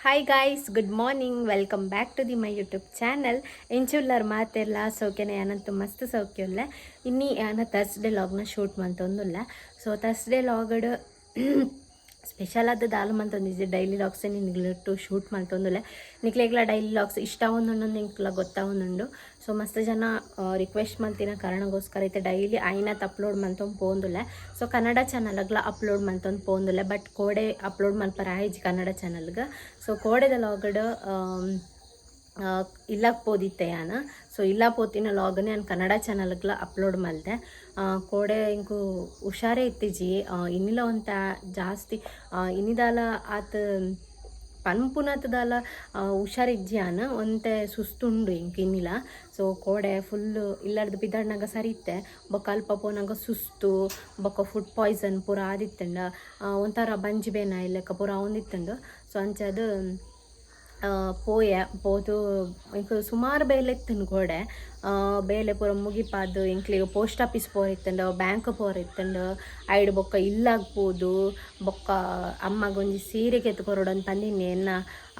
Hi guys good morning welcome back to the my YouTube channel ಇಂಚುಲ್ಲರ್ ಮಾತೆಲ್ಲ ಸೌಖ್ಯನೇ ಏನಂತೂ ಮಸ್ತ್ ಸೌಖ್ಯಲ್ಲ ಇನ್ನಿ ಯಾನ ತರ್ಸ್ಡೇ ಲಾಗ್ನ ಶೂಟ್ ಮಂತೊಂದುಲ್ಲ ಸೊ ತರ್ಸ್ಡೇ ಲಾಗಡ್ ಸ್ಪೆಷಲ್ ಆದ ದಾಲ್ ಮಂತೊಂದಿದ್ದೆ ಡೈಲಿ ಲಾಗ್ಸ್ ನಿನ್ಗಿಟ್ಟು ಶೂಟ್ ಮಂತೊಂದುಲ್ಲ ನಿಕ್ಲೆಗ್ಲ ಡೈಲಿ ಲಾಗ್ಸ್ ಇಷ್ಟ ಒಂದೊಂದು ನಿಂಕ್ಲ ಗೊತ್ತಾವೊಂದುಂಡು ಸೊ ಮಸ್ತ್ ಜನ ರಿಕ್ವೆಸ್ಟ್ ಮಂತಿನ ಕಾರಣಗೋಸ್ಕರ ಐತೆ. ಡೈಲಿ ಐನತ್ ಅಪ್ಲೋಡ್ ಮಂತೊಂದು ಪೋಂದುಲ್ಲ. ಸೊ ಕನ್ನಡ ಚಾನಲ್ಗಳ ಅಪ್ಲೋಡ್ ಮಂತೊಂದು ಪೋಂದುಲ್ಲ. ಬಟ್ ಕೋಡೆ ಅಪ್ಲೋಡ್ ಮಲ್ಪರ ಆಯ್ಜಿ ಕನ್ನಡ ಚಾನಲ್ಗೆ ಸೊ ಕೋಡೆದ ಲಾಗಡ್ ಇಲ್ಲಕ್ಕೆ ಪೋದಿತ್ತೆ ಯಾನ? ಸೊ ಇಲ್ಲ ಪೋತಿನ ಲಾಗನೆ ನಾನು ಕನ್ನಡ ಚಾನಲ್ಗಳ ಅಪ್ಲೋಡ್ ಮಾಡಿದೆ ಕೋಡೆ ಇಂಕು ಹುಷಾರೇ ಇತ್ತಿಜಿ ಇನ್ನಿಲ್ಲ ಒಂತ ಜಾಸ್ತಿ ಇನ್ನಿದಾಲ ಆತ ಪನ್ಪುನತದಾಲ ಹುಷಾರಿಜ್ಜಾನ ಒಂತೆ ಸುಸ್ತುಂಡು ಇಂಕ್ ಇನ್ನಿಲ್ಲ ಸೊ ಕೋಡೆ ಫುಲ್ಲು ಇಲ್ಲಾರ್ದು ಬಿದ್ದಾಡ್ನಾಗ ಸರಿತ್ತೆ ಬೊಕ್ಕ ಅಲ್ಪ ಪೋನಾಗ ಸುಸ್ತು ಬೊಕ್ಕ ಫುಡ್ ಪಾಯ್ಸನ್ ಪೂರ ಆದಿತ್ತಂಡ. ಒಂಥರ ಬಂಜಿ ಬೇನ ಇಲ್ಲಕ ಪೂರ ಒಂದಿತ್ತಂಡು ಸೊ ಅಂಚದು ಪೋಯ ಪೋದು ಇಂಕ್ ಸುಮಾರು ಬೇಲೆ ಇತ್ತನು ಗೋಡೆ ಬೇಲೆ ಪೂರ ಮುಗಿಪಾದು ಇಂಕ್ಲಿಗೆ ಪೋಸ್ಟ್ ಆಫೀಸ್ ಪೋರ್ ಇತ್ತಂಡು ಬ್ಯಾಂಕ್ ಪೋರ್ ಐಡು ಬೊಕ್ಕ ಇಲ್ಲಾಗ್ಬೋದು. ಬೊಕ್ಕ ಅಮ್ಮಗೊಂಜಿ ಸೀರೆ ಕೆತ್ಕೊರೋಡು ಅಂತ ಅಂದಿನಿ ಎನ್ನ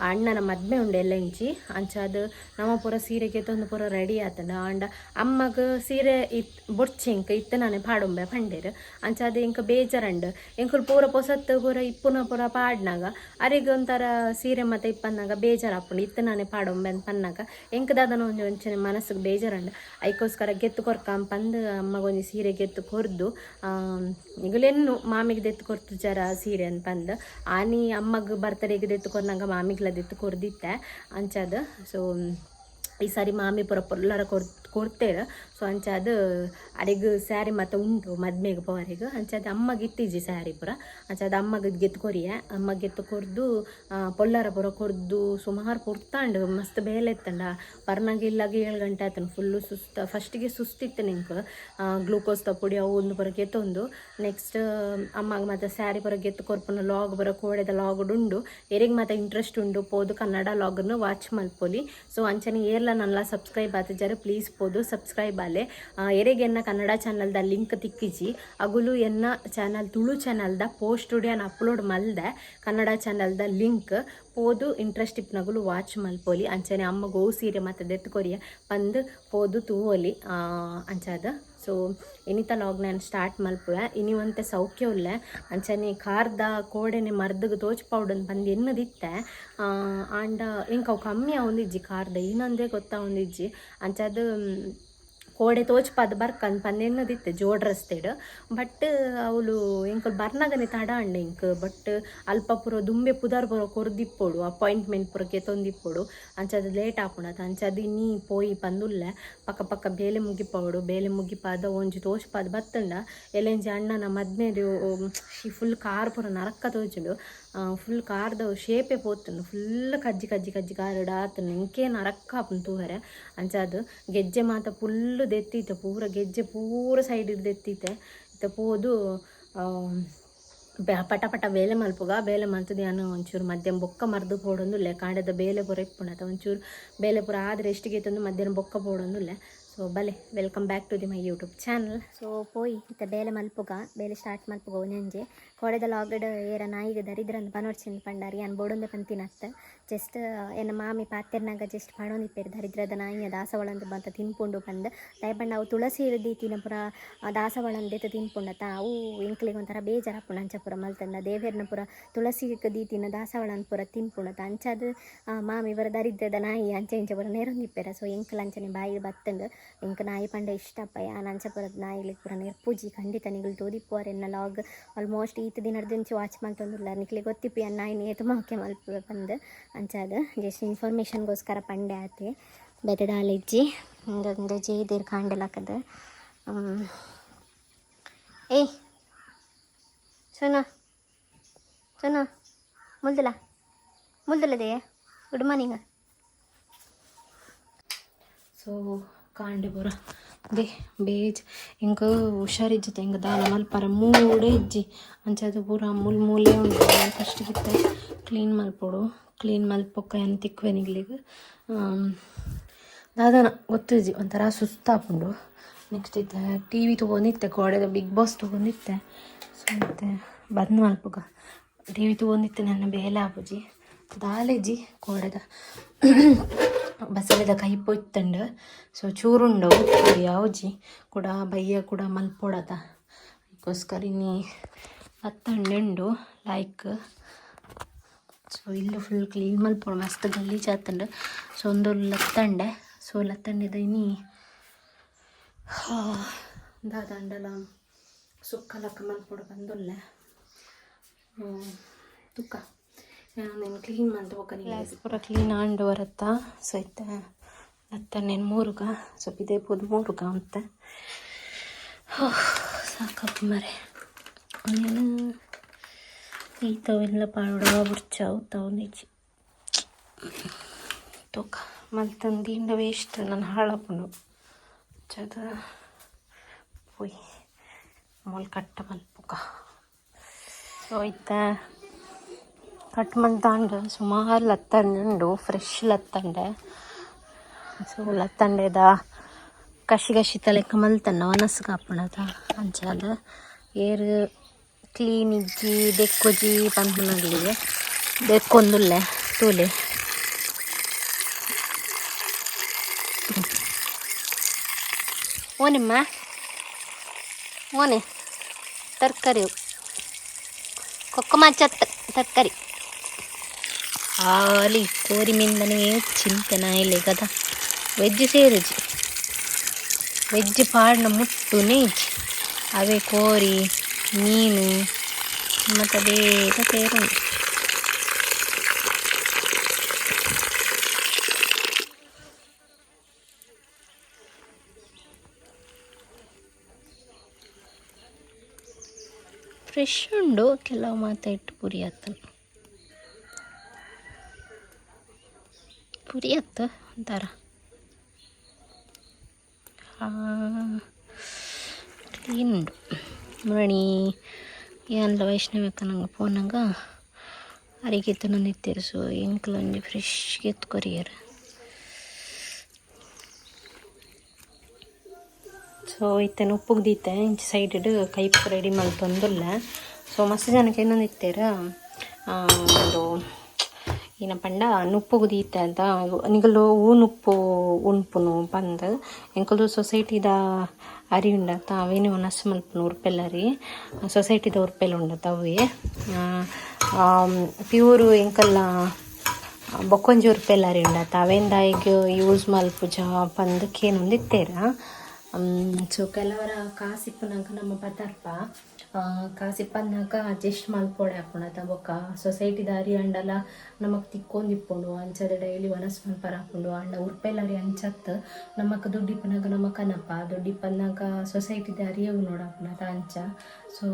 ಅಣ್ಣನ ಮದ್ಮೆ ಉಂಡು ಎಲ್ಲ ಇಂಚಿ. ಅಂಚಾದ ನಮ್ಮ ಪೂರ ಸೀರೆ ಕೆತ್ತೊಂದು ಪೂರ ರೆಡಿ ಆತಂಡ ಅಂಡ ಅಮ್ಮಗ ಸೀರೆ ಇತ್ ಬೊಡ್ಚೆಂಕ ಇತ್ತ ನಾನೇ ಪಾಡೊಂಬೆ ಪಂಡೇರು. ಅಂಚಾದ ಇಂಕ ಬೇಜಾರಂಡ್. ಇಂಕುಲ್ ಪೂರ ಪೊಸತ್ತು ಪೂರ ಇಪ್ಪುನ ಪೂರ ಪಾಡ್ನಾಗ ಅರಿಗೆ ಒಂಥರ ಸೀರೆ ಮತ್ತೆ ಇಪ್ಪನ್ನಾಗ ಬೇಜಾರಾಪುಂಡು ಇತ್ತ ನಾನೇ ಪಾಡೊಂಬೆ ಅಂತ ಪನ್ನಾಗ ಎಂಕದಾದನ ಒಂಜಿ ಒಂಚನೆ ಮನಸ್ಸಿಗೆ ಬೇಜಾರಂಡ್. ಐಕೋಸ್ಕರ ಗೆತ್ತು ಕೊರ್ಕಂಪಂದು ಅಮ್ಮಗೊಂದು ಸೀರೆ ಗೆತ್ತು ಕೊರ್ದು. ಈಗಲೆನ್ನು ಮಾಮಿಗೆ ದೆತ್ತು ಕೊರ್ತು ಜರ ಸೀರೆ ಅಂತ ಪಂದು. ಆನಿ ಅಮ್ಮಗ ಬರ್ತಡೇಗೆ ದೆತ್ತು ಕೊರ್ನಂಗ ಮಾಮಿಗ್ಲದಿತ್ತು ಕೊರ್ದಿತ್ತೆ ಅಂಚದ. ಸೊ ಈ ಸಾರಿ ಮಾಮಿ ಪುರ ಪೊಲ್ಲರ ಕೊರ್ ಕೊಡ್ತೇರ. ಸೊ ಅಂಚಾದ ಅಡಿಗೆ ಸ್ಯಾರಿ ಮತ್ತೆ ಉಂಟು ಮದ್ಮೆಗೆ ಪವರಿಗೆ. ಅಂಚಾದ ಅಮ್ಮಗೆ ಇತ್ತೀಜಿ ಸ್ಯಾರಿ ಪುರ. ಅಂಚಾದ ಅಮ್ಮಗೆ ಗೆತ್ತು ಕೊರಿಯೆ. ಅಮ್ಮ ಗೆತ್ತು ಕೊರ್ದು ಪೊಲ್ಲರ ಪುರ ಕೊರ್ದು ಸುಮಾರು ಕೊಡ್ತಾಂಡು, ಮಸ್ತ್ ಬೇಲೆ ಇತ್ತಂಡ. ಬರ್ನಾಗ ಏಳು ಗಂಟೆ ಆತನು ಫುಲ್ಲು ಸುಸ್ತ ಫಸ್ಟಿಗೆ ಸುಸ್ತಿತ್ತು ನಿಂಗೆ ಗ್ಲೂಕೋಸ್ ತಪ್ಪುಡಿ ಅವು ಒಂದು ಪುರ ಗೆತ್ತೊಂದು ನೆಕ್ಸ್ಟ್ ಅಮ್ಮಗೆ ಮತ್ತೆ ಸ್ಯಾರಿ ಪುರ ಗೆತ್ತು ಕೊರ್ಪನ ಲಾಗ್ ಬರೋ ಕೋಡೆದ ಲಾಗ್ ಉಂಡು. ಎರಿಗೆ ಮತ್ತೆ ಇಂಟ್ರೆಸ್ಟ್ ಉಂಡು. ಪೋದು ಕನ್ನಡ ಲಾಗನ್ನು ವಾಚ್ ಮಲ್ಪೊಲಿ. ಸೊ ಅಂಚನೆ ಏರ್ಲ ನಲ್ಲ ಸಬ್ಸ್ಕ್ರೈಬ್ ಆತಿದ್ದಾರೆ ಪ್ಲೀಸ್ ಪೋದು ಸಬ್ಸ್ಕ್ರೈಬ್ ಆಲೆ ಎರೆಗೆ ಎನ್ನ ಕನ್ನಡ ಚಾನಲ್ದ ಲಿಂಕ್ ತಿಕ್ಕಿಜಿ. ಅಗುಲು ಎನ್ನ ಚಾನಲ್ ತುಳು ಚಾನಲ್ದ ಪೋಸ್ಟ್ ನಾನು ಅಪ್ಲೋಡ್ ಮಲ್ದೆ ಕನ್ನಡ ಚಾನಲ್ದ ಲಿಂಕ್ ಪೋದು ಇಂಟ್ರೆಸ್ಟ್ ಇಪ್ನಗುಲು ವಾಚ್ ಮಲ್ಪೋಲಿ. ಅಂಚನೆ ಅಮ್ಮ ಗೋ ಸೀರೆ ಮತ್ತು ದೆತ್ತು ಕೊರಿಯ ಬಂದು ಪೋದು ತೂವೋಲಿ. ಅಂಚಾದ ಸೊ ಎನಿತ ನಾಗ್ ನಾನು ಸ್ಟಾರ್ಟ್ ಮಲ್ಪುವೆ. ಇನಿ ಒಂತೆ ಸೌಖ್ಯ ಉಲ್ಲೆ. ಅಂಚನೆ ಕಾರ್ದ ಕೋಡೆನೆ ಮರ್ದಗ ತೋಚ್ ಪೌಡನ್ ಬಂದು ಎನ್ನದಿತ್ತೆ. ಆಂಡ ಇಂಕ ಕಮ್ಮಿ ಆವೊಂದಿಜ್ಜಿ ಕಾರ್ದ ಇನ್ನೊಂದೇ ಗೊತ್ತಾ ಒಂದಿಜ್ಜಿ ಅಂಚದು ಕೋಡೆ ತೋಚ್ಪಾದ ಬರ್ಕನ್ ಪನ್ನೆನ್ನದಿತ್ತೆ ಜೋಡ್ ರಸ್ತೆಡ್ ಬಟ್ ಅವಳು ಎಂಕಲ್ ಬರ್ನಾಗನೆ ತಡ ಅಂಡ ಇಂಕ್. ಬಟ್, ಅಲ್ಪ ಪುರ ದುಂಬೆ ಪುದರ್ ಪುರ ಕೊರ್ದಿಪ್ಪೋಡು, ಅಪಾಯಿಂಟ್ಮೆಂಟ್ ಪುರ ಕೆತ್ತೊಂದಿಪ್ಪೋಡು ಅಂಚದು ಲೇಟ್ ಆಪುಂಡತ ಅಂಚದು ನೀ ಪೋಯಿ ಪಂದುಲ್ಲ ಪಕ್ಕ ಪಕ್ಕ ಬೇಲೆ ಮುಗಿಪವಡು ಬೇಲೆ ಮುಗಿಪಾದ ಒಂಜಿ ತೋಚ್ಪಾದ ಬತ್ತಂಡ. ಎಲೆಂಜಿ ಅಣ್ಣನ ಈ ಫುಲ್ ಕಾರ್ ಪುರ ನರಕ್ಕ ತೋಜುಂಡು ಫುಲ್ ಕಾರ್ದ ಶೇಪೆ ಪೋತುಂಡು ಫುಲ್ ಕಜ್ಜಿ ಕಜ್ಜಿ ಕಜ್ಜಿ ಕಾರ್ಡ್ ಆತನು ಇಂಕೆ ನರಕ್ಕ ಆಪುಂಡು ತೂವರೆ. ಅಂಚಾದು ಗೆಜ್ಜೆ ಮಾತ ಫುಲ್ಲು ದೆತ್ತಿತ್ತೆ ಪೂರ ಗೆಜ್ಜೆ ಪೂರ ಸೈಡ್ ದೆತ್ತಿತ್ತೆ ಇತ್ತ ಪೋದು ಪಟ ಪಟ ಬೇಲೆ ಮಲ್ಪುಗ ಬೇಲೆ ಮಲ್ತದೆ ಅನ್ನೋ ಒಂಚೂರು ಮಧ್ಯಾಹ್ನ ಬೊಕ್ಕ ಮರ್ದು ಪೋಡೊಂದುಲ್ಲೆ ಕಾಂಡದ ಬೇಲೆ ಪೂರ ಇಪ್ಪುಣತ ಒಂಚೂರು ಬೇಲೆ ಪುರ ಆದ್ರೆ ಎಷ್ಟಿಗೆ ತಂದು ಮಧ್ಯಾಹ್ನ ಬೊಕ್ಕ ಪೋಡೊಂದುಲ್ಲೆ ಸೊ ಬಲೆ welcome back to the my YouTube channel so ಪೋಯಿ ಇತ್ತ ಬೇಲೆ ಮಲ್ಪುಗ ಬೇಲೆ ಸ್ಟಾರ್ಟ್ ಮಲ್ಪುಗ ಒಂಜೆ ಕೊಡೆದ ಲಾಗಡ್ ಏರ ನಾಯಿಗೆ ದರಿದ್ರಂದ ಪನೋಡ್ಸಿಂದ ಪಂಡಾರಿ ಅನ್ ಬೋಡೊಂದೆ ಪಂತಿನತ್ತ ಜಸ್ಟ್ ಎನ್ನ ಮಾಮಿ ಪಾತೆರ್ನಾಗ ಜಸ್ಟ್ ಪಣೋನಿಪ್ಪೇರು ದರಿದ್ರದ ನಾಯಿಯ ದಾಸವಳಂದು ಬಂತ ತಿನ್ಪುಂಡು ಬಂದ ದಯಪಂಡ ಅವು ತುಳಸಿ ದೀತಿನ ಪುರ ದಾಸವಳಂದೆತ ತಿನ್ಪುಂಡತ ಅವು ಇಂಕ್ಲಿಗೆ ಒಂಥರ ಬೇಜಾರಪ್ಪುಂಡ ಅಂಚ ಪುರ ಮಲ್ತಂದ ದೇವೇರ್ನ ಪುರ ತುಳಸಿ ದೀತಿನ ದಾಸವಳನ್ ಪುರ ತಿನ್ಪುಂಡತ ಅಂಚದು ಮಾಮಿ ಇವರ ದರಿದ್ರದ ನಾಯಿ ಅಂಚೆ ಇಂಚ ಪುರ ನೇರೊಂದಿಪ್ಪೇರ ಸೊ ಎಂಕ್ಲ ಅಂಚನೆ ಬಾಯಿ ಬತ್ತಂಡು ಇಂಕ ನಾಯಿ ಪಂಡ ಇಷ್ಟಪ್ಪ. ಯಾ ನಂಚಪುರದ ನಾಯಿಲಿ ಪೂರ ನೆರ್ಪೂಜಿ ಖಂಡಿತ ನಿಗಳು ತೋದಿಪ್ಪುವರ್ ಎನ್ನ ಲಾಗ್ ಆಲ್ಮೋಸ್ಟ್ ಈತ ದಿನಡ್ದಿಂಚಿ ವಾಚ್ ಮಲ್ತೊಂದಿಲ್ಲ ನಿಕ್ಲಿ ಗೊತ್ತಿಪ್ಪಿ ಆ ನಾಯಿ ನೇತು ಮಾಕೆ ಮಲ್ಪ ಬಂದು ಅಂಚಾದ. ಜಸ್ಟ್ ಇನ್ಫಾರ್ಮೇಷನ್ಗೋಸ್ಕರ ಪಂಡೆ ಆತೆ. ಬೆದಡಾಲಿಜ್ಜಿ ಹಿಂಗೊಂದು ಜೇದಿರ್ ದೀರ್ಘಾಂಡಲಾಕದ ಏಯ್ ಸೋನಾ. ಸೋನಾ ಮುಲ್ದಲ ಮುಲ್ದಿಲ್ಲದೆ ಗುಡ್ ಮಾರ್ನಿಂಗ್. ಸೊ ಕಾಂಡೆ ಬರ. ದೇ, ಬೇಜ್. ಹಿಂಗೆ ಹುಷಾರಿಜ್ಜತೆ ಹಿಂಗೆ ದಾನ. ಮಲ್ಪರ ಮೂಡೆ ಇಜ್ಜಿ. ಅಂಚದು ಪೂರ ಮೂಲ್ ಮೂಲೆ ಉಂಟು. ಫಸ್ಟ್ ಗಿತ್ತ ಕ್ಲೀನ್ ಮಲ್ಪೊಡು ಕ್ಲೀನ್ ಮಲ್ಪೊಕ್ಕ ಏನು ತಿಕ್ವೆ ನಿಗ್ಲಿಗೆ. ದಾದನ ಗೊತ್ತಿಜ್ಜಿ ಒಂಥರ ಸುಸ್ತಾಪುಂಡು. ನೆಕ್ಸ್ಟ್ ಇತ್ತೆ ಟಿ ವಿ ತೊಗೊಂಡಿತ್ತೆ, ಗೋಡೆದ ಬಿಗ್ ಬಾಸ್ ತೊಗೊಂಡಿತ್ತೆ. ಸೊ ಮತ್ತೆ ಬಂದ್ ಮಲ್ಪುಗ ಟಿ ವಿ ತೊಗೊಂಡಿತ್ತೆ, ನನ್ನ ಬೇಲೆ ಆಪುಜಿ ದಾಲೆಜಿ ಕೋಡದ ಬಸಳೆದ ಕೈ ಪೊಯ್ತಂಡು. ಸೊ ಚೂರುಂಡು ಯಾವ್ಜಿ ಕೂಡ ಬಯ್ಯ ಕೂಡ ಮಲ್ಪೊಡದ. ಅದಕ್ಕೋಸ್ಕರ ಇನ್ನಿ ಹತ್ತಂಡು ಲೈಕ್ ಸೊ ಇಲ್ಲು ಫುಲ್ ಕ್ಲೀನ್ ಮಲ್ಪೊಡು. ಮಸ್ತ್ ಗಲ್ಲಿ ಆತಂಡು ಸೊ ಒಂದು ಲತ್ತಂಡೆ. ಸೊ ಲತ್ತಂಡದ ಇನ್ನಿ ದಾದಂಡಲ ಸುಕ್ಕ ಲಕ್ಕ ಮಲ್ಪೊಡು ಬಂದೊಲ್ಲೆ. ತುಕ್ಕ. నేను ಕ್ಲೀನ್ ಮಾಡ್ಬೇಕು ಗ್ಲಾಸ್ ಪೂರ ಕ್ಲೀನ್ ಆಂಡು ಬರುತ್ತಾ? ಸೊ ಇತ್ತ ಅತ್ತ ನೇನು ಮೂರುಗ? ಸ್ವಲ್ಪ ಇದೇ ಪೋದು ಮೂರುಗ ಅಂತ. ಸಾಕಪ್ಪ ಮರೆ. ಏನು? ಈತವೆಲ್ಲ ಪಾಡೋಡವ ಬುರ್ಚಾವು ತವನಿಜಿ ತೋಕ. ಇಂಡ ವೇಸ್ಟ್ ನಾನು ಹಾಳಪ್ಪನು ಚದ. ಪೋಯ್. ಮೊಲ್ ಕಟ್ಟ ಮಲ್ಪುಕ. ಹೋಯ್ತಾ ಕಟ್ ಮಲ್ತಾಂಡು ಸುಮಾರು ಲತ್ತಂಡು ಫ್ರೆಶ್ ಲತ್ತಂಡೆ. ಸೊ ಲತ್ತಂಡೆದ ಕಶಿ ಕಶಿ ತಲೆಕ ಮಲ್ತನ್ನ ವನಸ್ಸು ಕಾಪಣದ ಅಂಚಾದ ಏರು ಕ್ಲೀನ್ ಇಜ್ಜಿ ದೆಕ್ಕೊಜಿ ಪಂಪನಗಳಿಗೆ ದೆಕ್ಕೊಂದುಲ್ಲೆ ತೂಲೆ. ಓನಿಮ್ಮ? ಓನೆ, ತರಕಾರಿ. ಕೊಕ್ಕ ಮಚ್ಚತ್ತ ತರಕಾರಿ. ಹಾಲಿ ಕೋರಿ ಮಿಂದನೇ ಚಿಂತೆನ ಇಲ್ಲಿ ಕದ ವೆಜ್ ಸೇರುಜಿ ವೆಜ್ ಪಾಡ್ನ ಮುಟ್ಟುನೇ ಇಜ್ಜಿ ಅವೇ ಕೋರಿ ಮೀನು ಮತ್ತು ಬೇಗ ಸೇರು ಫ್ರೆಶ್ ಉಂಡು ಕೆಲವು ಮಾತ ಇಟ್ಟು ಪುರಿ ಆತನು ಪುರಿ ಆತ ಆ ಕ್ಲೀನ್ ಉಂಡು ಮಣಿ ಏನಲ್ಲ ವೈಷ್ಣವಕ್ಕ ನಂಗೆ ಫೋನಾಗ ಅರಿಗೆತ್ತು ನಂದಿತ್ತೇರು ಸೊ ಎಂಕ್ಲ ಒಂಜಿ ಫ್ರೆಶ್ ಎತ್ತು ಕೊರಿಯರ್. ಸೊ ಇತ್ತೇನು ಉಪ್ಪುಗೆ ದೀತೆ, ಇಂಚ ಸೈಡ್ ಕೈಪ್ ರೆಡಿ ಮಲ್ತೊಂದುಲ್ಲ ಸೊ ಮಸ್ತ್ ಜನಕ್ಕೆ ಇನ್ನೊಂದು ಇತ್ತೇರ ಒಂದು ಏನ ಪಂಡ ನುಪ್ಪುಗು ದೀತೆ ಅಂತ ನಿಗಲು ಊನುಪ್ಪು ಉಣ್ಪುನು ಬಂದು. ಎಂಕಲ್ದು ಸೊಸೈಟಿದ ಅರಿ ಉಂಡತ್ತ ಅವೇನು ಒನಸ್ ಮಲ್ಪುನು ಉರ್ಪೆಲ್ಲರಿ ಸೊಸೈಟಿದ ಉರ್ಪೆಲ್ಲ ಉಂಡತ್ತ ಅವೇ ಪ್ಯೂರು ಎಂಕಲ್ಲ ಬೊಕ್ಕೊಂಜಿ ಉರ್ಪೆಲ್ಲರಿ ಉಂಡತ್ತ ಅವೇಂದ ಈಗ ಯೂಸ್ ಮಲ್ಪುಜ ಪಂದ್ ಕೇನೊಂದು ಇತ್ತೇರ. ಸೊ ಕೆಲವರ ಕಾಸಿಪ್ಪನಾಗ ನಮ್ಮ ಪದಾರ್ಥ ಕಾಸಿಪ್ಪನಾಗ ಅಡ್ಜಸ್ಟ್ ಮಲ್ಪೊಡೆ ಹಾಕೊಂಡತ ಬೊಕ್ಕ ಸೊಸೈಟಿ ದಾರಿ ಅಂಡಲ ನಮಕ್ ತಿಕ್ಕೊಂದಿಪ್ಪುಂಡು ಅಂಚದ ಡೈಲಿ ವನಸ್ ಮಲ್ಪರ ಹಾಕೊಂಡು ಅಂಡ ಉರ್ಪೆಲ್ಲರಿ ಅಂಚತ್ ನಮಕ್ ದುಡ್ಡಿಪ್ಪನಾಗ ನಮ್ಮ ಕನಪ ದುಡ್ಡಿಪ್ಪನ್ನಾಗ ಸೊಸೈಟಿ ದಾರಿ ಅವು ನೋಡಪ್ಪನತ ಅಂಚ ಸೊ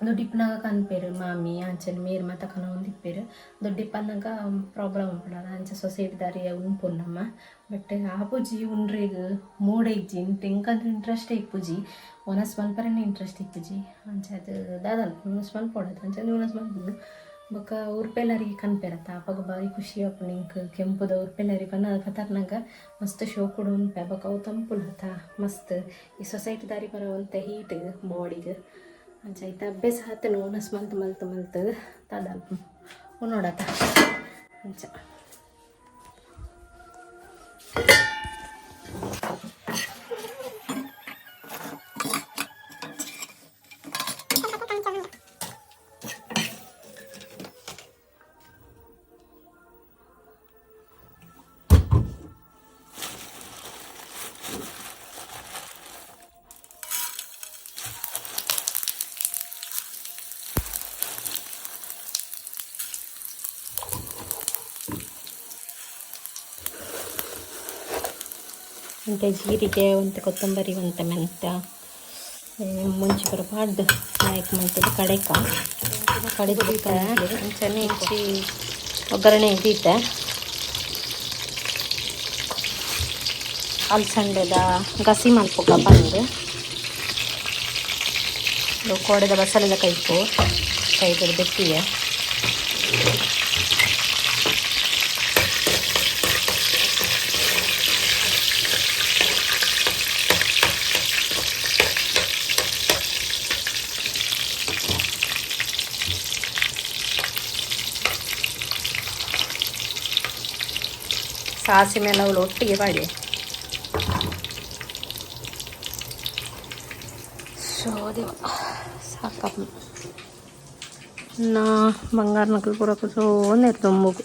ದೊಡ್ಡಿಪ್ಪನಾಗ ಕನ್ಪೇರು ಮಾಮಿ ಅಂಚನೆ ಮೇರ್ ಮಾತ ಕನ ಒಂದಿಪ್ಪೇರು ದೊಡ್ಡಿಪ್ಪನಾಗ ಪ್ರಾಬ್ಲಮ್ ಉಂಪುಂಡ ಅಂಚ ಸೊಸೈಟಿ ದಾರಿ ಉಂಪುಂಡಮ್ಮ ಬಟ್ ಆಪುಜಿ ಉಂಡ್ರೆಗ್ ಮೂಡ ಇಜ್ಜಿ ಎಂಕಂದ್ರೆ ಇಂಟ್ರೆಸ್ಟ್ ಇಪ್ಪುಜಿ ಒನ ಸ್ವಲ್ಪರೇ ಇಂಟ್ರೆಸ್ಟ್ ಇಪ್ಪುಜಿ ಅಂಚದು ದಾದಲ್ ಸ್ವಲ್ಪ ಕೊಡೋದು ಅಂಚನೆ ಒನಸ್ ಸ್ವಲ್ಪ ಬೊಕ್ಕ ಉರ್ಪೆಲ್ಲರಿಗೆ ಕನ್ಪೆರತ್ತ ಅಪ್ಪಗ ಬಾರಿ ಖುಷಿ ಅಪ್ಪ ನಿಂಕ್ ಕೆಂಪುದ ಉರ್ಪೆಲ್ಲರಿ ಪನ್ನ ಕತರ್ನಾಗ ಮಸ್ತ್ ಶೋ ಕೊಡು ಉಂಪೆ ಬೊಕ್ಕ ಅವು ತಂಪುಲತ್ತ ಮಸ್ತ್. ಈ ಸೊಸೈಟಿ ದಾರಿ ಬರೋವಂಥ ಹೀಟ್ ಬಾಡಿಗೆ ಅಂಚ ಐತ ಅಭ್ಯಾಸ ಆತನು ಒನಸ್ ಮಲ್ತ್ ಮಲ್ತ್ ಮಲ್ತ್. ದಾದಲ್ ನೋಡತ್ತ ಅಂಚ ಒಂತೆ ಜೀರಿಗೆ, ಒಂದು ಕೊತ್ತಂಬರಿ, ಒಂದು ಮೆಂತ್ಯ ಮುಂಚೆ ಬರಬಾರ್ದು ನಾಯಕ್ ಮಾಡ್ತಿದ್ದೆ ಕಡೆಕ ಕಡೆ ಇಂಚಿ ಒಗ್ಗರಣೆ ಇದ್ದೀತೆ ಅಲ್ಸಂಡೆದ ಗಸಿ ಮಲ್ಪುಗ ಬಂದು ಕೋಡೆದ ಬಸಳೆದ ಕೈಪು ಕೈದು ಬೆಟ್ಟಿಗೆ ಸಾಸಿವೆ ಎಲ್ಲ ಅವಳು ಒಟ್ಟಿಗೆ ಬಾಡಿ ಸೊ ದೇವ ಸಾಕಪ್ಪ ನಾ ಬಂಗಾರ ನಕಲು ಪೂರ ಕೂತ್ಕೊಂಡು ಇರ್ತವೆ ಮೂಗು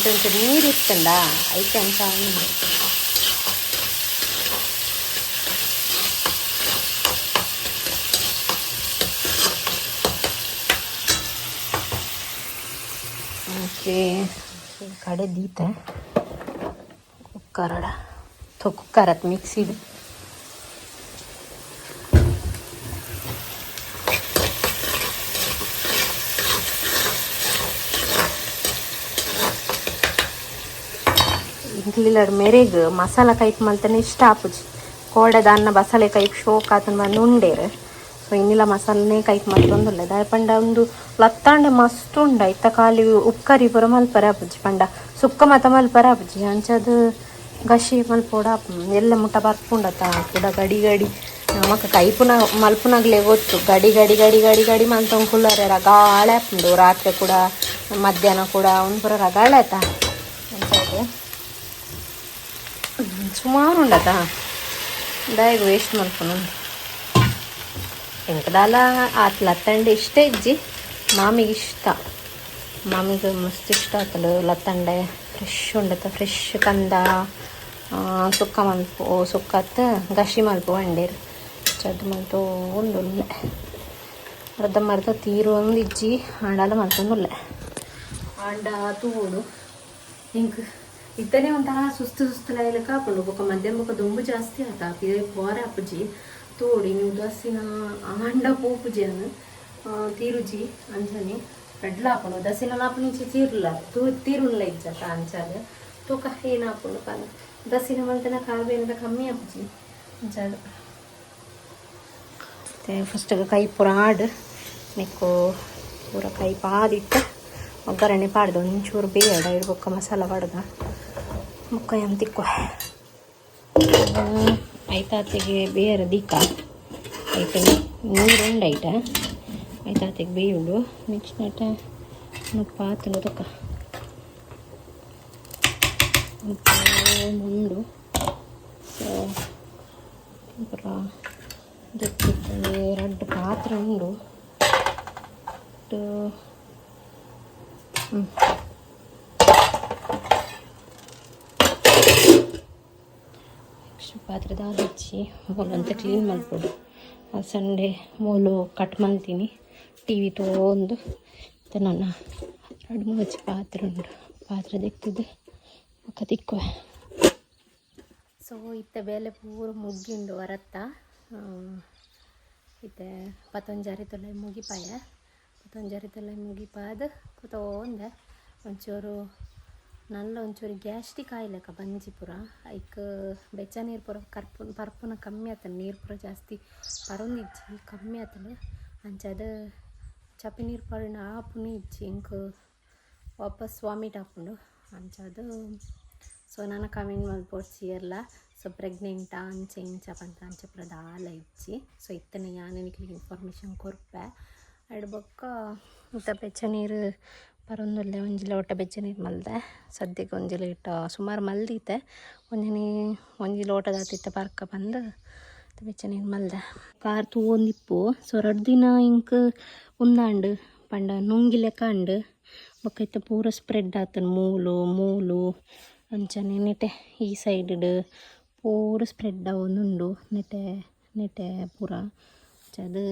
అయితే నీరు ఇస్తుందా అయితే ఎంత ఉంది ಓಕೆ ಈ ಕಡೆ ದೀತೆ ಕುಕ್ಕರಡ ಥೋ ಕುಕ್ಕರತ್ ಮಿಕ್ಸಿದು ಇಂಕ್ಲಿಲ್ಲಡ್ ಮೆರೆಗ್ ಮಸಾಲ ಕೈಪ್ ಮಲ್ತನೆ ಇಷ್ಟ ಆಪುಜಿ. ಕೋಡದ ಅನ್ನ ಬಸಳೆ ಕೈಪ್ ಶೋಕ್ ಆತನ ಬಂದು ಉಂಡೇರು. ಸೊ ಇನ್ನಿಲ್ಲ ಮಸಾಲನೆ ಕೈಪ್ ಮಲ್ತೊಂದುಲ್ಲ. ದಾಯ ಪಂಡ ಒಂದು ಲತ್ತಾಂಡ ಮಸ್ತ್ ಉಂಡ ಇತ್ತ ಕಾಲಿ ಉಪ್ಕರಿ ಪುರ ಮಲ್ಪರ ಆಪುಜಿ ಪಂಡ. ಸುಕ್ಕ ಮತ ಮಲ್ಪರ ಆಪುಜಿ. ಅಂಚದ ಗಶಿ ಮಲ್ಪೋಡ ಎಲ್ಲ ಮುಟ್ಟ ತಾ ಕೂಡ ಗಡಿ ಗಡಿ. ನಮಕ್ ಕೈಪುನ ಮಲ್ಪುನಾಗ್ಲೇ ಗೊತ್ತು. ಗಡಿ ಗಡಿ ಗಡಿ ಗಡಿ ಗಡಿ ಮಲ್ತಂಗೆ ಕುಲ್ಲರೆ ರಗಾಳೆ ಆಪುಂಡು. ರಾತ್ರಿ ಕೂಡ, ಮಧ್ಯಾಹ್ನ ಕೂಡ, ಒಂದು ಪುರ ರಗಾಳೆ ಆಯ್ತಾ? ಅಂತ ಸುಮಾರು ఉండట దానికి వేస్ట్ మనుకున్నాను ఇంకదాల అట్లా లత్తండి ಇಷ್ಟ ಇಜ್ಜಿ ಮಾಮಿಗೆ ಇಷ್ಟ ಮಾಮಿಗೆ ಮಸ್ತ್ ಇಷ್ಟ ಆತಲು ಲತ್ತಂಡೆ ಫ್ರೆಶ್ ಉಂಡತ ಫ್ರೆಶ್ ಕಂದ ಆ, ಸುಕ್ಕ ಮಲ್ಪು ಸುಕ್ಕತ್ತ ಗಶಿ ಮಲ್ಪು ಅಂಡೇರು ಚದ್ದು ಮಲ್ತು ಒಂದುಲ್ಲೆ ಅರ್ಧ ಮರ್ಧ ತೀರು ಒಂದು ಇಜ್ಜಿ ಆಂಡಾಲ ಮಲ್ತೊಂದುಲ್ಲೆ ಆಂಡ ತೂಡು ఇంక ఇద్దనే ఉంటారా సుస్తు సుస్తులైన కాకుండా ఒక మధ్యాహ్నం ఒక దొంబు జాస్తి ఆత ఇదే పోర అప్పుజి తోడి ನೀವು ದಸಿನ ಆಂಡ ಪೋಪುಜಿ ಅನ್ನು ತೀರುಜಿ ಅಂಚನೆ ಕಡ್ಲ ಹಾಕೊಂಡು ದಸಿನ ಲಾಪ నుంచి ತೀರ್ಲ ತೂ ತೀರುಲ್ಲ ಇಜ್ಜತ ಅಂಚಾದ ತೂಕ ಏನು ಹಾಕೊಂಡು ಪಂದ ದಸಿನ ಮಂತನ ಕಾಬೇನದ ಕಮ್ಮಿ ಅಪ್ಪುಜಿ ಅಂಚಾದ ಮತ್ತೆ ಫಸ್ಟಿಗೆ ಕೈ ಪೂರ ಆಡು ನಿಕ್ಕು ಪೂರ ಕೈ ಪಾದಿಟ್ಟು ಒಗ್ಗರಣೆ ಪಾಡ್ದು, ಒಂಚೂರು ಬೇಡ ಇಡ್ಬೇಕು ಮಸಾಲ ಪಾಡ್ದ. ಮುಕ್ಕ ಏನು ತಿಕ್ಕೋ ಐತಾತಿಗೆ ಬೇರೆ ದೀಕ ಐತೆ, ನೀರುಂಡು ಐಟ ಐತಾತಿಗೆ ಬೇಯುಂಡು. ನೆಕ್ಸ್ಟ್ ನಟ ಪಾತನು ತಕ್ಕ ಮುಂಡು. ಎರಡು ಪಾತ್ರೆ ಉಂಡು. ನೆಕ್ಸ್ಟ್ ಪಾತ್ರೆದಾಗ ಹಚ್ಚಿ ಮೂಲಂತ ಕ್ಲೀನ್ ಮಾಡ್ಕೊಡು. ಆ ಸಂಡೆ ಮೂಲು ಕಟ್ ಮಾಡ್ತೀನಿ. ಟಿ ವಿ ತೊಗೊಂಡು ನನ್ನ ಎರಡು ಮೂರು ಹಚ್ಚಿ ಪಾತ್ರೆ ಉಂಡು ಪಾತ್ರೆ ದಿಕ್ತಿದ್ದೆ ತಿಕ್ಕುವೆ. ಸೊ ಇತ್ತ ಬೇಲೆ ಪೂರ ಮುಗ್ಗಿಂಡು ಹೊರತ್ತ ಇತ್ತೆ ಪತಂಜಾರಿ ತೊಲೆ ತೊಲೆ ಮುಗಿಪಾದ ಕೂತೋಂದೆ ಒಂಚೂರು ನಲ್ಲ ಒಂಚೂರು ಗ್ಯಾಸ್ಟಿಕ್ ಬಂಜಿ ಬಂಜಿಪುರ. ಐಕ್ ಬೆಚ್ಚ ನೀರು ಪುರ, ಕರ್ಪು, ಪರ್ಪುನ ಕಮ್ಮಿ ಆತನ ನೀರು ಪುರ ಜಾಸ್ತಿ ಪರೊಂದಿಜ್ಜಿ ಕಮ್ಮಿ ಆತನ ಅಂಚದ ಚಪ್ಪಿ ನೀರು ಪಡಿನ ಆಪುನ ಇಜ್ಜಿ, ಇಂಕ್ ವಾಪಸ್ ವಾಮಿಟ್ ಹಾಕೊಂಡು ಅಂಚದು ಸೊ ನಾನು ಕಮೆಂಟ್ ಮಲ್ಪೋಡ್ಸಿ ಎಲ್ಲ, ಸೊ ಪ್ರೆಗ್ನೆಂಟಾ, ಅಂಚೆ ಇಂಚ ಪಂತ ಅಂಚೆ ಪ್ರದಾಲ ಇಜ್ಜಿ. So ಇತ್ತನೆ ಯಾನೆನಿಕ್ಲಿ information ಕೊರ್ಪೆ. ಅಡ್ಬೊಕ್ಕ ಇತ್ತ ಬೆಚ್ಚ ನೀರು ಪರೊಂದುಲ್ಲೆ ಒಂಜಿ ಲೋಟ ಬೆಚ್ಚ ನೀರು ಮಲ್ದೆ. ಸದ್ಯಕ್ಕೆ ಒಂಜಿ ಇಟ್ಟ ಸುಮಾರು ಮಲ್ದೀತೆ. ಒಂಜನಿ ಒಂಜಿ ಲೋಟದಾತಿತ್ತ ಪಾರ್ಕ ಬಂದು ಬೆಚ್ಚ ನೀರು ಮಲ್ದೆ. ಕಾರ್ ತೂವೊಂದಿಪ್ಪು ಸೊ ಎರಡು ದಿನ ಇಂಕ್ ಉಂದಾಂಡು ಪಂಡ ನುಂಗಿ ಲೆಕ್ಕ ಅಂಡು ಬೊಕ್ಕ ಇತ್ತ ಪೂರ ಸ್ಪ್ರೆಡ್ ಆತನ ಮೂಲು ಮೂಲು, ಅಂಚನೆ ನೆಟೆ ಈ ಸೈಡ್ ಪೂರ ಸ್ಪ್ರೆಡ್ ಆವೊಂದುಂಡು. ನೆಟೆ ನೆಟೆ ಪೂರ ಅದು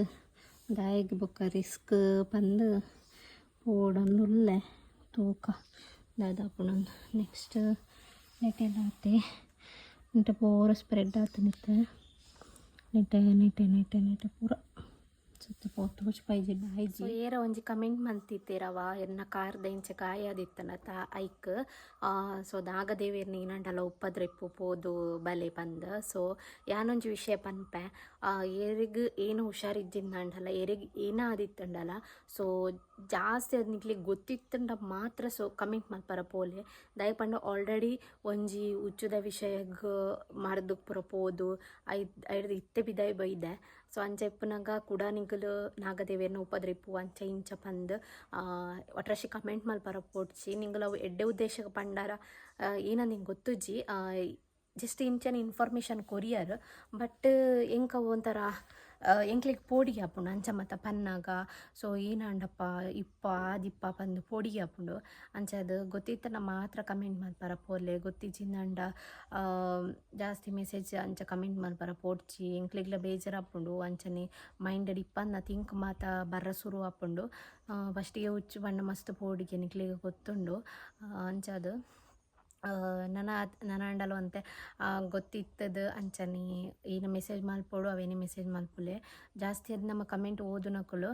ದಾಯಿಗೆ ಬೊಕ್ಕ ರಿಸ್ಕ್ ಬಂದು ಪೋಡೊಂದುಲ್ಲೆ ತೂಕ ದಾದಾಪುನೊಂದು ನೆಕ್ಸ್ಟ್ ನೆಟೆಲ್ಲ ಆತೆ ನೆಟೆ ಪೂರ ಸ್ಪ್ರೆಡ್ ಆತನಿತ್ತೆ ನೆಟೆ ನೆಟೆ ನೆಟೆ ನೆಟೆ ಪೂರ ಸುತ್ತ ಫೋಟೋ ಪಾಯಿಜಿ ಸೊ ಬಾಯಿಜಿ ಏರ ಒಂಜಿ ಕಮೆಂಟ್ ಮಂತಿತ್ತೀರವ ಎನ್ನ ಕಾರ್ದ ಇಂಚ ಗಾಯ ತ ಐಕ್. ಸೊ ನಾಗದೇವಿಯರ್ ನೀನಂಡಲ ಉಪ್ಪದ್ರೆಪ್ಪು ಪೋದು ಬಲೆ ಬಂದ ಸೊ ಯಾನೊಂಜಿ ವಿಷಯ ಪನ್ಪೆ? ಏರಿಗ್ ಏನು ಹುಷಾರಿದ್ದಿಂದಂಡಲ್ಲ ಏರಿಗ್ ಏನ ಆದಿತ್ತಂಡಲ ಸೊ ಜಾಸ್ತಿ ಅದು ನಿಕ್ಲಿ ಗೊತ್ತಿತ್ತಂಡ ಮಾತ್ರ ಸೊ ಕಮೆಂಟ್ ಮಲ್ಪರ ಪೋಲೆ. ದಯಪಂಡ ಆಲ್ರೆಡಿ ಒಂಜಿ ಉಚ್ಚದ ವಿಷಯಗ್ ಪುರ ಪೋದು ಐದ್ ಐಡ್ ಇತ್ತೆ ಬಿದಾಯ್ ಬೈದೆ. ಸೊ ಅಂಚ ಇಪ್ಪುನಾಗ ಕೂಡ ನಿಂಗಲು ನಾಗದೇವಿಯರ್ನ ಉಪದ್ರಿಪ್ಪು ಅಂಚ ಇಂಚ ಪಂದ್ ಒಟ್ರಾಶಿ ಕಮೆಂಟ್ ಮಲ್ಪರ ಪೋಡ್ಚಿ ನಿಂಗಲು ಅವು ಎಡ್ಡೆ ಉದ್ದೇಶಕ್ಕೆ ಪಂಡಾರ ಏನ ನಿಂಗೆ ಗೊತ್ತುಜ್ಜಿ ಜಸ್ಟ್ ಇಂಚನ ಇನ್ಫಾರ್ಮೇಷನ್ ಕೊರಿಯರ್ ಬಟ್ ಎಂಕ ಒಂಥರ ಎಂಕ್ಲಿಗೆ ಪೋಡಿಗೆ ಹಾಪುಂಡು ಅಂಚ ಪನ್ನಾಗ, ಸೊ ಏನಾಂಡಪ್ಪ, ಇಪ್ಪ, ಆದಿಪ್ಪ ಪಂದು ಪೋಡಿಗೆ ಹಾಪುಂಡು ಅಂಚ ಅದು ಗೊತ್ತಿತ್ತನ ಮಾತ್ರ ಕಮೆಂಟ್ ಮಾಡ್ಬಾರ ಪೋಲೆ ಗೊತ್ತಿಜ್ಜಿಂದಂಡ ಜಾಸ್ತಿ ಮೆಸೇಜ್ ಅಂಚ ಕಮೆಂಟ್ ಮಲ್ಪರ ಪೋಡ್ಚಿ, ಎಂಕ್ಲೆಗ್ಲ ಬೇಜಾರ ಆಪುಂಡು ಅಂಚನೆ ಮೈಂಡ್ ಇಪ್ಪನ್ನ ತಿಂಕ್ ಮಾತ ಬರ್ರ ಸುರು ಹಾಪುಂಡು ಫಸ್ಟಿಗೆ ಹುಚ್ಚು ಬಣ್ಣ ಮಸ್ತ್ ಪೋಡಿಗೆ ನಿಕ್ಲಿಗೆ ಗೊತ್ತುಂಡು ಅಂಚದು ನನ್ನ ನನ್ನ ಅಂಡಲು ಅಂತೆ ಗೊತ್ತಿತ್ತದ ಅಂಚನೆ, ಏನು ಮೆಸೇಜ್ ಮಲ್ಪೋಡು ಅವೇನೇ ಮೆಸೇಜ್ ಮಲ್ಪುಲೆ ಜಾಸ್ತಿ ಅದು ನಮ್ಮ ಕಮೆಂಟ್ ಓದುನಕುಲು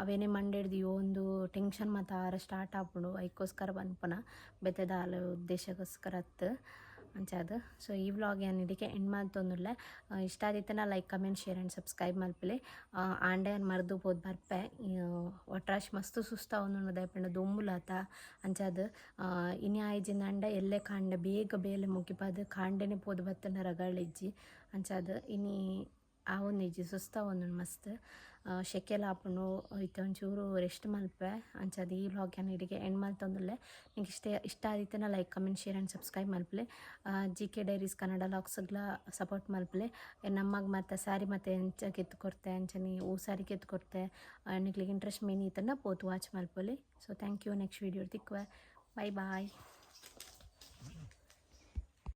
ಅವೇನೇ ಮಂಡಿಡ್ದು ಒಂದು ಟೆನ್ಷನ್ ಮತ್ತು ಆರ ಸ್ಟಾರ್ಟ್ ಆಪುಡು ಐಕೋಸ್ಕರ ಬನ್ಪುನ ಬೆತ್ತದ ಉದ್ದೇಶಕ್ಕೋಸ್ಕರ ಅತ್ತು ಅಂಚಾದ ಸೊ ಈ ವ್ಲಾಗ್ ಏನು ಇದಕ್ಕೆ ಎಂಡ್ ಮಾಡ್ತೊಂದುಲ್ಲೆ ಇಷ್ಟ ಆದಿತ್ತನ like comment share and subscribe ಮಾಡ್ಪಿಲಿ ಆಂಡೆ ಮರ್ದು ಬೋದು ಬರ್ಪೆ ಒಟ್ರಾಶ್ ಮಸ್ತ್ ಸುಸ್ತ ಒಂದು ದಯಪಂಡ ದೊಂಬುಲಾತ ಅಂಚಾದ ಇನಿ ಆಯ್ಜಿನ ಅಂಡ ಎಲ್ಲೆ ಕಾಂಡೆ ಬೇಗ ಬೇಲೆ ಮುಗಿಪಾದ ಕಾಂಡೆನೆ ಪೋದು ಬತ್ತನ ರಗಳಿಜ್ಜಿ ಅಂಚಾದ ಇನಿ ಆ ಒಂದು ಇಜ್ಜಿ ಸುಸ್ತ ಒಂದು ಮಸ್ತ್. ಶೆಕೆಲ ಆಪುಂಡು ಇತ್ತೆ ಒಂಚೂರು ರೆಸ್ಟ್ ಮಲ್ಪೆ. ಅಂಚದ ಈ ವ್ಲಾಗ್ ಏನು ಇಡಿಗೆ ಎಂಡ್ ಮಲ್ತೊಂದುಲ್ಲೆ ನಿಂಗೆ ಇಷ್ಟ ಇಷ್ಟ ಆದಿತ್ತನ like comment share and subscribe ಮಲ್ಪಲೆ. G K diaries Kannada ಲಾಗ್ಸ್ಗ್ಲ ಸಪೋರ್ಟ್ ಮಲ್ಪಲೆ. ನಮ್ಮಗ್ ಮತ್ತೆ ಸ್ಯಾರಿ ಮತ್ತೆ ಎಂಚ ಕೆತ್ತು ಕೊಡ್ತೆ ಅಂಚನೆ ಓ ಸ್ಯಾರಿ ಕೆತ್ತು ಕೊಡ್ತೆ ನಿಕ್ಲಿಗೆ ಇಂಟ್ರೆಸ್ಟ್ ಮೇನ್ ಈತನ ಪೋತು watch ಮಲ್ಪಲೆ. So thank you next video ತಿಕ್ವೆ. Bye bye